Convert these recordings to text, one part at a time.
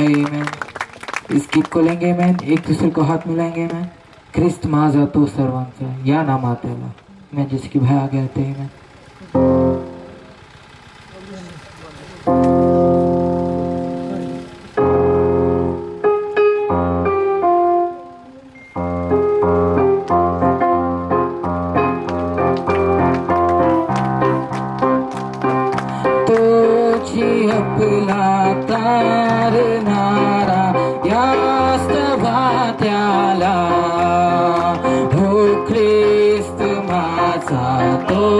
आए man skip को लेंगे मैन एक दूसरे को हाथ मिलाएँगे मैन क्रिस्त माजा तो सर्वांश या नाम आते मैं जिसकी भाई आगे आते हैं तो मैन अपनाता かと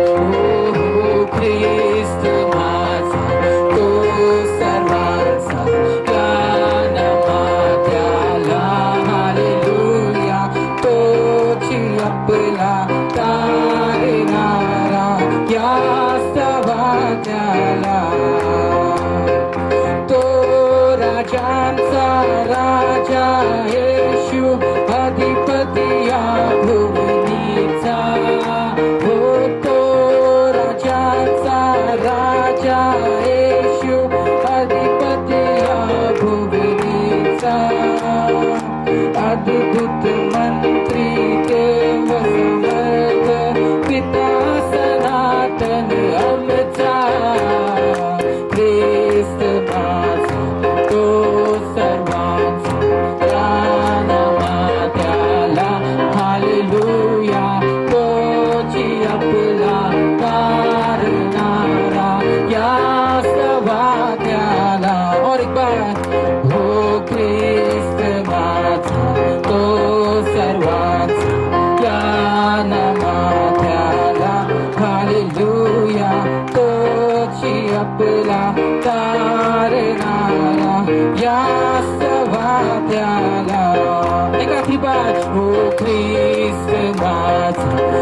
ವಾಸ್ತವಾಚಾರ आपला तारणारा या सभात्याला एका ठिकाण हो ख्रिस्त माझा